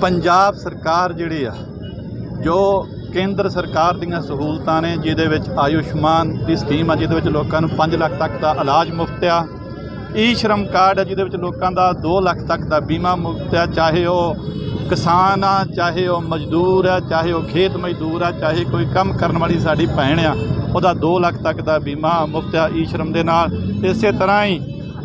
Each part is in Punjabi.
ਪੰਜਾਬ ਸਰਕਾਰ ਜਿਹੜੀ ਆ, ਜੋ ਕੇਂਦਰ ਸਰਕਾਰ ਦੀਆਂ ਸਹੂਲਤਾਂ ਨੇ, ਜਿਹਦੇ ਵਿੱਚ ਆਯੁਸ਼ਮਾਨ ਦੀ ਸਕੀਮ ਆ, ਜਿਹਦੇ ਵਿੱਚ ਲੋਕਾਂ ਨੂੰ 5 ਲੱਖ ਤੱਕ ਦਾ ਇਲਾਜ ਮੁਫਤ ਆ। ਈ ਸ਼ਰਮ ਕਾਰਡ ਆ, ਜਿਹਦੇ ਵਿੱਚ ਲੋਕਾਂ ਦਾ 2 ਲੱਖ ਤੱਕ ਦਾ ਬੀਮਾ ਮੁਫਤ ਆ, ਚਾਹੇ ਉਹ ਕਿਸਾਨ ਆ, ਚਾਹੇ ਉਹ ਮਜ਼ਦੂਰ ਆ, ਚਾਹੇ ਉਹ ਖੇਤ ਮਜ਼ਦੂਰ ਆ, ਚਾਹੇ ਕੋਈ ਕੰਮ ਕਰਨ ਵਾਲੀ ਸਾਡੀ ਭੈਣ ਆ, ਉਹਦਾ 2 ਲੱਖ ਤੱਕ ਦਾ ਬੀਮਾ ਮੁਫਤ ਆ ਈ ਸ਼ਰਮ ਦੇ ਨਾਲ। ਇਸੇ ਤਰ੍ਹਾਂ ਹੀ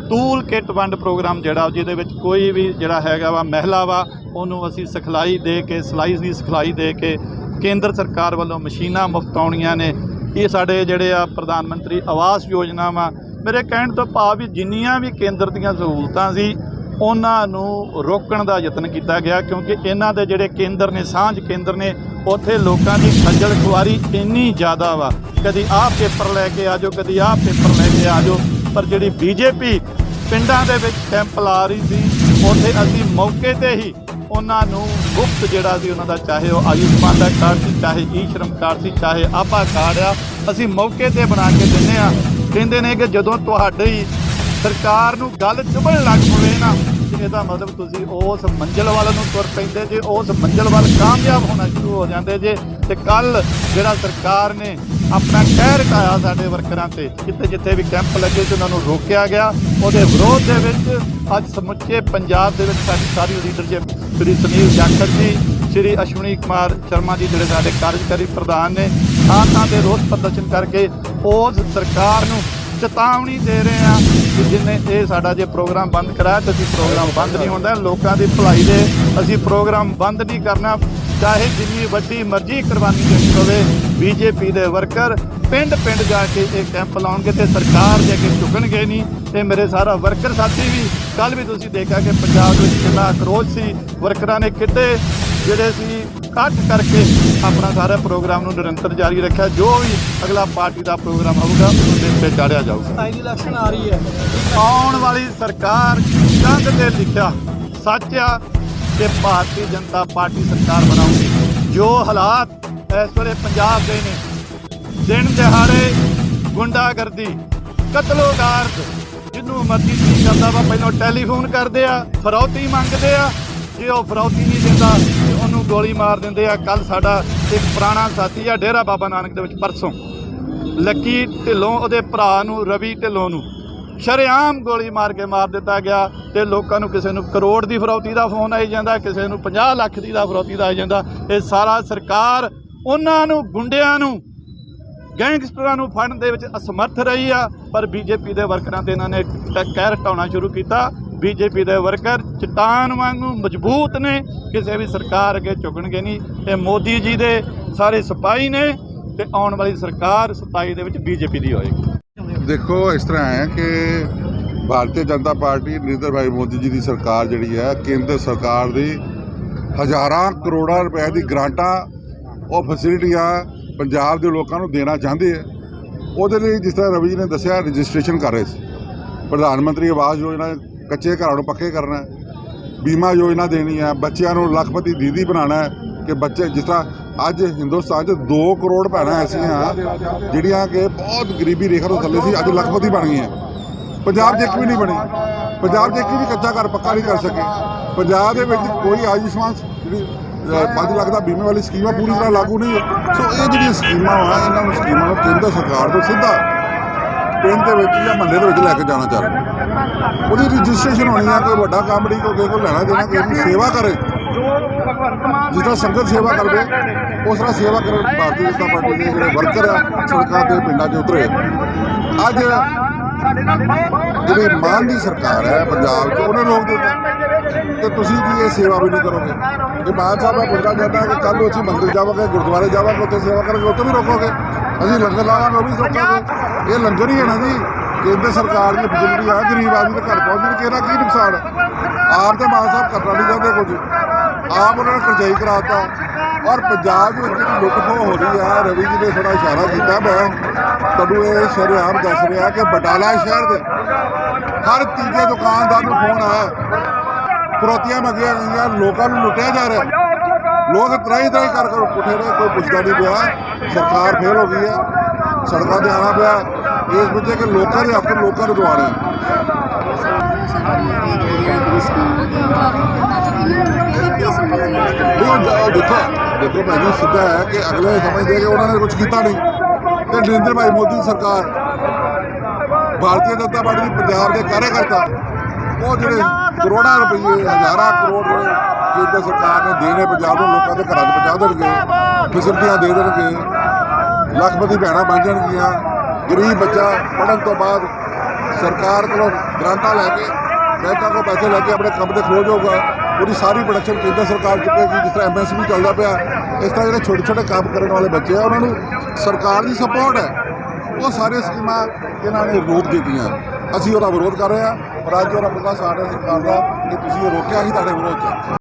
ਟੂਲ ਕਿੱਟ ਵੰਡ ਪ੍ਰੋਗਰਾਮ ਜਿਹੜਾ ਜਿਹਦੇ ਵਿੱਚ ਕੋਈ ਵੀ ਜਿਹੜਾ ਹੈਗਾ ਵਾ, ਮਹਿਲਾ ਵਾ, ਉਹਨੂੰ ਅਸੀਂ ਸਿਖਲਾਈ ਦੇ ਕੇ, ਸਿਲਾਈ ਦੀ ਸਿਖਲਾਈ ਦੇ ਕੇ ਕੇਂਦਰ ਸਰਕਾਰ ਵੱਲੋਂ ਮਸ਼ੀਨਾਂ ਮੁਫਤ ਆਉਣੀਆਂ ਨੇ। ਇਹ ਸਾਡੇ ਜਿਹੜੇ ਆ ਪ੍ਰਧਾਨ ਮੰਤਰੀ ਆਵਾਸ ਯੋਜਨਾ ਵਾ, ਮੇਰੇ ਕਹਿਣ ਤੋਂ ਭਾਵ ਵੀ ਜਿੰਨੀਆਂ ਵੀ ਕੇਂਦਰ ਦੀਆਂ ਸਹੂਲਤਾਂ ਸੀ, ਉਹਨਾਂ ਨੂੰ ਰੋਕਣ ਦਾ ਯਤਨ ਕੀਤਾ ਗਿਆ, ਕਿਉਂਕਿ ਇਹਨਾਂ ਦੇ ਜਿਹੜੇ ਕੇਂਦਰ ਨੇ, ਸਾਂਝ ਕੇਂਦਰ ਨੇ, ਉੱਥੇ ਲੋਕਾਂ ਦੀ ਖੱਜਲ ਖੁਆਰੀ ਇੰਨੀ ਜ਼ਿਆਦਾ ਵਾ। ਕਦੀ ਆਹ ਪੇਪਰ ਲੈ ਕੇ ਆਜੋ ਕਦੀ ਆਹ ਪੇਪਰ ਲੈ ਕੇ ਆਜੋ ਪਰ ਜਿਹੜੀ ਬੀਜੇਪੀ ਪਿੰਡਾਂ ਦੇ ਵਿੱਚ ਕੈਂਪ ਲਾ ਰਹੀ ਸੀ। ਉੱਥੇ ਅਸੀਂ ਮੌਕੇ ਤੇ ਹੀ ਉਹਨਾਂ ਨੂੰ ਮੁਫਤ ਜਿਹੜਾ ਸੀ, ਉਹਨਾਂ ਦਾ ਚਾਹੇ ਉਹ ਆਯੁਸ਼ਮਾਨ ਦਾ ਕਾਰਡ ਸੀ, ਚਾਹੇ ਈ ਸ਼ਰਮ ਕਾਰਡ ਸੀ, ਚਾਹੇ ਆਪਾ ਕਾਰਡ ਆ, ਅਸੀਂ ਮੌਕੇ ਤੇ ਬਣਾ ਕੇ ਦਿੰਨੇ ਆ ਕਹਿੰਦੇ ਨੇ ਕਿ ਜਦੋਂ ਤੁਹਾਡੀ ਸਰਕਾਰ ਨੂੰ ਗੱਲ ਚੁਭਣ ਲੱਗ ਪਵੇ ਨਾ ਇਹਦਾ ਮਤਲਬ ਤੁਸੀਂ ਉਸ ਮੰਜ਼ਿਲ ਵੱਲ ਨੂੰ ਤੁਰ ਪੈਂਦੇ ਜੇ, ਉਸ ਮੰਜ਼ਿਲ ਵੱਲ ਕਾਮਯਾਬ ਹੋਣਾ ਸ਼ੁਰੂ ਹੋ ਜਾਂਦੇ ਜੇ, ਤੇ ਕੱਲ ਜਿਹੜਾ ਸਰਕਾਰ ਨੇ ਆਪਣਾ ਕਹਿਰ ਢਾਇਆ ਸਾਡੇ ਵਰਕਰਾਂ ਤੇ, ਜਿੱਥੇ ਜਿੱਥੇ ਵੀ ਕੈਂਪ ਲੱਗੇ ਸੀ, ਉਹਨਾਂ ਨੂੰ ਰੋਕਿਆ ਗਿਆ। ਉਹਦੇ ਵਿਰੋਧ ਦੇ ਵਿੱਚ ਅੱਜ ਸਮੁੱਚੇ ਪੰਜਾਬ ਦੇ ਵਿੱਚ ਸਾਡੀ ਸਾਰੀ ਲੀਡਰਸ਼ਿਪ ਸ੍ਰੀ ਸੁਨੀਲ ਜਾਖੜ ਜੀ, ਸ੍ਰੀ ਅਸ਼ਵਨੀ ਕੁਮਾਰ ਸ਼ਰਮਾ ਜੀ, ਜਿਹੜੇ ਸਾਡੇ ਕਾਰਜਕਾਰੀ ਪ੍ਰਧਾਨ ਨੇ, ਥਾਂ ਥਾਂ ਤੇ ਰੋਸ ਪ੍ਰਦਰਸ਼ਨ ਕਰਕੇ ਉਸ ਸਰਕਾਰ ਨੂੰ ਚੇਤਾਵਨੀ ਦੇ ਰਹੇ ਆ ਕਿ ਜਿਨੇ ਇਹ ਸਾਡਾ ਜੇ ਪ੍ਰੋਗਰਾਮ ਬੰਦ ਕਰਾਇਆ ਤਾਂ ਅਸੀਂ ਪ੍ਰੋਗਰਾਮ ਬੰਦ ਨਹੀਂ ਹੁੰਦਾ। ਲੋਕਾਂ ਦੀ ਭਲਾਈ ਦੇ ਅਸੀਂ ਪ੍ਰੋਗਰਾਮ ਬੰਦ ਨਹੀਂ ਕਰਨਾ। ਚਾਹੇ ਜਿੰਨੀ ਵੱਡੀ ਮਰਜ਼ੀ ਕੁਰਬਾਨੀ ਦੇਣੀ ਪਵੇ ਬੀਜੇਪੀ ਦੇ ਵਰਕਰ ਪਿੰਡ ਪਿੰਡ ਜਾ ਕੇ ਇਹ ਕੈਂਪ ਲਾਉਣਗੇ ਤੇ ਸਰਕਾਰ ਦੇ ਅੱਗੇ ਝੁਕਣਗੇ ਨਹੀਂ। ਤੇ ਮੇਰੇ ਸਾਰਾ ਵਰਕਰ ਸਾਥੀ ਵੀ ਕੱਲ ਵੀ ਤੁਸੀਂ ਦੇਖਿਆ ਕਿ ਪੰਜਾਬ ਵਿੱਚ ਕਿੰਨਾ ਅਕਰੋਚ ਸੀ। ਵਰਕਰਾਂ ਨੇ ਕਿਤੇ ਜਿਹੜੇ ਸੀ ਕੱਟ ਕਰਕੇ ਆਪਣਾ ਸਾਰਾ ਪ੍ਰੋਗਰਾਮ ਨੂੰ ਨਿਰੰਤਰ ਜਾਰੀ ਰੱਖਿਆ ਜੋ ਵੀ ਅਗਲਾ ਪਾਰਟੀ ਦਾ ਪ੍ਰੋਗਰਾਮ ਹੋਊਗਾ ਉਹਦੇ ਤੇ ਚਾੜਿਆ ਜਾਊਗਾ। ਆਈ ਇਲੈਕਸ਼ਨ ਆ ਰਹੀ ਹੈ। ਆਉਣ ਵਾਲੀ ਸਰਕਾਰ ਕੰਧ ਤੇ ਲਿਖਿਆ ਸੱਚ ਆ ਕਿ ਭਾਰਤੀ ਜਨਤਾ ਪਾਰਟੀ ਸਰਕਾਰ ਬਣਾਉਂਦੀ ਜੋ ਹਾਲਾਤ ਇਸ ਵੇਲੇ ਪੰਜਾਬ ਦੇ ਨੇ ਦਿਨ ਦਿਹਾੜੇ ਗੁੰਡਾਗਰਦੀ ਕਤਲੋਗਾਰਦ ਜਿਹਨੂੰ ਮਰਜ਼ੀ ਕੀ ਕਰਦਾ ਵਾ ਪਹਿਲਾਂ ਟੈਲੀਫੋਨ ਕਰਦੇ ਆ ਫਰੌਤੀ ਮੰਗਦੇ ਆ ਜੇ ਉਹ ਫਰੌਤੀ ਨਹੀਂ ਦਿੰਦਾ ਤੇ ਉਹਨੂੰ ਗੋਲੀ ਮਾਰ ਦਿੰਦੇ ਆ। ਕੱਲ ਸਾਡਾ ਇੱਕ ਪੁਰਾਣਾ ਸਾਥੀ ਆ, ਡੇਰਾ ਬਾਬਾ ਨਾਨਕ ਦੇ ਵਿੱਚ, ਪਰਸੋਂ। ਲੱਕੀ ਢਿੱਲੋਂ, ਉਹਦੇ ਭਰਾ ਨੂੰ, ਰਵੀ ਢਿੱਲੋਂ ਨੂੰ ਸ਼ਰੇਆਮ ਗੋਲੀ ਮਾਰ ਕੇ ਮਾਰ ਦਿੱਤਾ ਗਿਆ ਤੇ ਲੋਕਾਂ ਨੂੰ ਕਿਸੇ ਨੂੰ ਕਰੋੜ ਦੀ ਫਰੌਤੀ ਦਾ ਫੋਨ ਆਈ ਜਾਂਦਾ, ਕਿਸੇ ਨੂੰ 50 ਲੱਖ ਦੀ ਦਾ ਫਰੌਤੀ ਦਾ ਆਈ ਜਾਂਦਾ। ਇਹ ਸਾਰਾ ਸਰਕਾਰ ਉਹਨਾਂ ਨੂੰ, ਗੁੰਡਿਆਂ ਨੂੰ, ਗੈਂਗਸਟਰਾਂ ਨੂੰ ਫੜਨ ਦੇ ਵਿੱਚ ਅਸਮਰਥ ਰਹੀ ਆ, ਪਰ ਬੀਜੇਪੀ ਦੇ ਵਰਕਰਾਂ ਤੇ ਇਹਨਾਂ ਨੇ ਟ- ਕਹਿਰ ਹਟਾਉਣਾ ਸ਼ੁਰੂ ਕੀਤਾ। ਬੀਜੇਪੀ ਦੇ ਵਰਕਰ ਚਟਾਨ ਵਾਂਗੂ ਮਜ਼ਬੂਤ ਨੇ, ਕਿਸੇ ਵੀ ਸਰਕਾਰ ਅੱਗੇ ਝੁਕਣਗੇ ਨਹੀਂ। ਇਹ ਮੋਦੀ ਜੀ ਦੇ ਸਾਰੇ ਸਿਪਾਹੀ ਨੇ ਤੇ ਆਉਣ ਵਾਲੀ ਸਰਕਾਰ 27 ਦੇ ਵਿੱਚ ਬੀਜੇਪੀ ਦੀ ਹੋਏਗੀ। ਦੇਖੋ, ਇਸ ਤਰ੍ਹਾਂ ਹੈ ਕਿ ਭਾਰਤੀ ਜਨਤਾ ਪਾਰਟੀ ਨਰਿੰਦਰ ਭਾਈ ਮੋਦੀ ਜੀ ਦੀ ਸਰਕਾਰ ਜਿਹੜੀ ਹੈ, ਕੇਂਦਰ ਸਰਕਾਰ ਦੀ ਹਜ਼ਾਰਾਂ ਕਰੋੜਾਂ ਰੁਪਏ ਦੀ ਗ੍ਰਾਂਟਾਂ, ਉਹ ਫੈਸਿਲਿਟੀਆਂ ਪੰਜਾਬ ਦੇ ਲੋਕਾਂ ਨੂੰ ਦੇਣਾ ਚਾਹੁੰਦੇ ਹੈ। ਉਹਦੇ ਲਈ ਜਿਸ ਤਰ੍ਹਾਂ ਰਵੀ ਜੀ ਨੇ ਦੱਸਿਆ, ਰਜਿਸਟ੍ਰੇਸ਼ਨ ਕਰ ਰਹੇ ਸੀ। ਪ੍ਰਧਾਨ ਮੰਤਰੀ ਆਵਾਸ ਯੋਜਨਾ ਕੱਚੇ ਘਰਾਂ ਨੂੰ ਪੱਕੇ ਕਰਨਾ ਹੈ। ਬੀਮਾ ਯੋਜਨਾ ਦੇਣੀ ਹੈ। ਬੱਚਿਆਂ ਨੂੰ ਲੱਖਪਤੀ ਦੀਦੀ ਬਣਾਉਣਾ ਹੈ ਕਿ ਬੱਚੇ ਜਿਸ ਤਰ੍ਹਾਂ ਅੱਜ ਹਿੰਦੁਸਤਾਨ 'ਚ 2 ਕਰੋੜ ਭੈਣਾਂ ਐਸੀਆਂ ਜਿਹੜੀਆਂ ਕਿ ਬਹੁਤ ਗਰੀਬੀ ਰੇਖਾ ਤੋਂ ਥੱਲੇ ਸੀ, ਅੱਜ ਲੱਖਪਤੀ ਬਣ ਗਈਆਂ। ਪੰਜਾਬ 'ਚ ਇੱਕ ਵੀ ਨਹੀਂ ਬਣੀ। ਪੰਜਾਬ 'ਚ ਇੱਕ ਵੀ ਕੱਚਾ ਘਰ ਪੱਕਾ ਨਹੀਂ ਕਰ ਸਕੇ। ਪੰਜਾਬ ਦੇ ਵਿੱਚ ਕੋਈ ਆਯੁਸ਼ਮਾਨ ਜਿਹੜੀ 5 ਲੱਖ ਦਾ ਬੀਮੇ ਵਾਲੀ ਸਕੀਮ ਆ ਪੂਰੀ ਤਰ੍ਹਾਂ ਲਾਗੂ ਨਹੀਂ ਸੋ ਇਹ ਜਿਹੜੀਆਂ ਸਕੀਮਾਂ ਆ, ਇਹਨਾਂ ਨੂੰ ਸਕੀਮਾਂ ਨੂੰ ਕੇਂਦਰ ਸਰਕਾਰ ਤੋਂ ਸਿੱਧਾ ਪਿੰਡ ਦੇ ਵਿੱਚ ਜਾਂ ਮਹੱਲੇ ਦੇ ਵਿੱਚ ਲੈ ਕੇ ਜਾਣਾ ਚਾਹ ਰਹੇ ਉਹਦੀ ਰਜਿਸਟ੍ਰੇਸ਼ਨ ਹੋਣੀ ਆ ਕੋਈ ਵੱਡਾ ਕੰਮ ਨਹੀਂ ਕੋਈ ਕੋਲ ਲੈਣਾ ਦੇਣਾ ਕਿਸੇ ਦੀ ਸੇਵਾ ਕਰੇ। ਜੋ ਭਗਵੰਤ ਮਾਨ ਜਿਸ ਤਰ੍ਹਾਂ ਸੰਗਤ ਸੇਵਾ ਕਰਦੇ ਉਸ ਤਰ੍ਹਾਂ ਸੇਵਾ ਕਰਨ ਭਾਰਤੀ ਜਨਤਾ ਪਾਰਟੀ ਦੇ ਜਿਹੜੇ ਵਰਕਰ ਆ ਸੜਕਾਂ ਤੇ ਪਿੰਡਾਂ 'ਚ ਉਤਰੇ। ਅੱਜ ਜਿਹੜੀ ਮਾਨ ਦੀ ਸਰਕਾਰ ਹੈ ਪੰਜਾਬ 'ਚ ਉਹਨੇ ਰੋਕ ਦਿੱਤਾ ਤੇ ਤੁਸੀਂ ਕੀ ਇਹ ਸੇਵਾ ਵੀ ਨਹੀਂ ਕਰੋਗੇ? ਇਹ ਮਾਨ ਸਾਹਿਬ ਦਾ ਪੁੱਛਣਾ ਚਾਹੁੰਦਾ ਕਿ ਕੱਲ੍ਹ ਨੂੰ ਅਸੀਂ ਮੰਦਿਰ ਜਾਵਾਂਗੇ ਗੁਰਦੁਆਰੇ ਜਾਵਾਂਗੇ ਉੱਥੇ ਸੇਵਾ ਕਰਾਂਗੇ ਉੱਥੇ ਵੀ ਰੋਕੋਗੇ? ਅਸੀਂ ਲੰਗਰ ਲਾਵਾਂਗੇ ਉਹ ਵੀ ਰੋਕਾਂਗੇ। ਇਹ ਲੰਗਰ ਹੀ ਹੈ ਨਾ ਜੀ ਕੇਂਦਰ ਸਰਕਾਰ ਦੀ ਫੈਸਿਲਿਟੀ ਆ, ਗਰੀਬ ਆਦਮੀ ਦੇ ਘਰ ਪਹੁੰਚਣ ਕਿ ਇਹਦਾ ਕੀ ਨੁਕਸਾਨ ਹੈ ਆਪ ਤੇ ਮਾਨ ਸਾਹਿਬ ਕਰਨਾ ਨਹੀਂ ਚਾਹੁੰਦੇ ਕੁਝ। ਆਪ ਉਹਨਾਂ ਨੇ ਕਰਜਾਈ ਕਰਾਤਾ। ਔਰ ਪੰਜਾਬ ਦੇ ਵਿੱਚ ਜਿਹੜੀ ਲੁੱਟਖੋ ਹੋ ਰਹੀ ਆ, ਰਵੀ ਜੀ ਨੇ ਥੋੜਾ ਇਸ਼ਾਰਾ ਕੀਤਾ, ਮੈਂ ਤੁਹਾਨੂੰ ਇਹ ਸ਼ਰੇਆਮ ਦੱਸ ਰਿਹਾ ਕਿ ਬਟਾਲਾ ਸ਼ਹਿਰ ਦੇ ਹਰ ਤੀਜੇ ਦੁਕਾਨਦਾਰ ਨੂੰ ਫੋਨ ਆਇਆ। ਫਰੋਤੀਆਂ ਮੰਗੀਆਂ ਗਈਆਂ, ਲੋਕਾਂ ਨੂੰ ਲੁੱਟਿਆ ਜਾ ਰਿਹਾ। ਲੋਕ ਤਰਾਈ ਤਰਾਈ ਕਰ ਕਰ ਪੁੱਠੇ ਨੇ, ਕੋਈ ਪੁੱਛਦਾ ਨਹੀਂ ਪਿਆ। ਸਰਕਾਰ ਫੇਲ ਹੋ ਗਈ ਹੈ ਸੜਕਾਂ ਤੇ ਆਣਾ ਪਿਆ। ਇਸ ਵਿੱਚ ਕਿ ਲੋਕਾਂ ਦੇ ਹੱਕ ਲੋਕਾਂ ਨੂੰ ਦਿਵਾਉਣੇ। ਦੇਖੋ ਦੇਖੋ ਦੇਖੋ ਭਾਈ ਸਿੱਧਾ ਹੈ ਕਿ ਅਗਲੇ ਸਮਝਦੇ ਕਿ ਉਹਨਾਂ ਨੇ ਕੁਝ ਕੀਤਾ ਨਹੀਂ। ਤੇ ਨਰਿੰਦਰ ਭਾਈ ਮੋਦੀ ਸਰਕਾਰ, ਭਾਰਤੀ ਜਨਤਾ ਪਾਰਟੀ ਪੰਜਾਬ ਦੇ ਕਾਰਜਕਰਤਾ, ਉਹ ਜਿਹੜੇ ਕਰੋੜਾਂ ਰੁਪਏ ਹਜ਼ਾਰਾਂ ਕਰੋੜ ਜਿਹੜੇ ਕੇਂਦਰ ਸਰਕਾਰ ਨੇ ਦੇਣੇ ਪੰਜਾਬ ਨੂੰ, ਲੋਕਾਂ ਦੇ ਘਰਾਂ 'ਚ ਪਹੁੰਚਾ ਦੇਣਗੇ, ਫੈਸਿਲਿਟੀਆਂ ਦੇ ਦੇਣਗੇ। ਲੱਖਪਤੀ ਭੈਣਾਂ ਬਣ ਜਾਣਗੀਆਂ। ਗਰੀਬ ਬੱਚਾ ਪੜ੍ਹਨ ਤੋਂ ਬਾਅਦ ਸਰਕਾਰ ਕੋਲੋਂ ਗ੍ਰਾਂਟਾਂ ਲੈ ਕੇ ਬੈਂਕਾਂ ਕੋਲ ਪੈਸੇ ਲੈ ਕੇ ਆਪਣੇ ਕੰਮ ਤੇ ਖਲੋ ਹੋਊਗਾ ਉਹਦੀ ਸਾਰੀ ਪ੍ਰੋਡਕਸ਼ਨ ਕੇਂਦਰ ਸਰਕਾਰ ਚੁੱਕੇਗੀ, ਜਿਸ ਤਰ੍ਹਾਂ ਐਮਐਸਪੀ ਚੱਲਦਾ ਪਿਆ। ਇਸ ਤਰ੍ਹਾਂ ਜਿਹੜੇ ਛੋਟੇ ਛੋਟੇ ਕੰਮ ਕਰਨ ਵਾਲੇ ਬੱਚੇ ਆ, ਉਹਨਾਂ ਨੂੰ ਸਰਕਾਰ ਦੀ ਸਪੋਰਟ ਹੈ। ਉਹ ਸਾਰੇ ਸਕੀਮਾਂ ਇਹਨਾਂ ਨੇ ਰੋਕ ਦਿੱਤੀਆਂ ਅਸੀਂ ਉਹਦਾ ਵਿਰੋਧ ਕਰ ਰਹੇ ਹਾਂ। ਪਰ ਅੱਜ ਉਹਦਾ ਪਤਾ ਸਾਡੇ ਸਰਕਾਰ ਦਾ ਕਿ ਤੁਸੀਂ ਉਹ ਰੋਕਿਆ ਹੀ ਤੁਹਾਡੇ ਵਿਰੋਧ 'ਚ।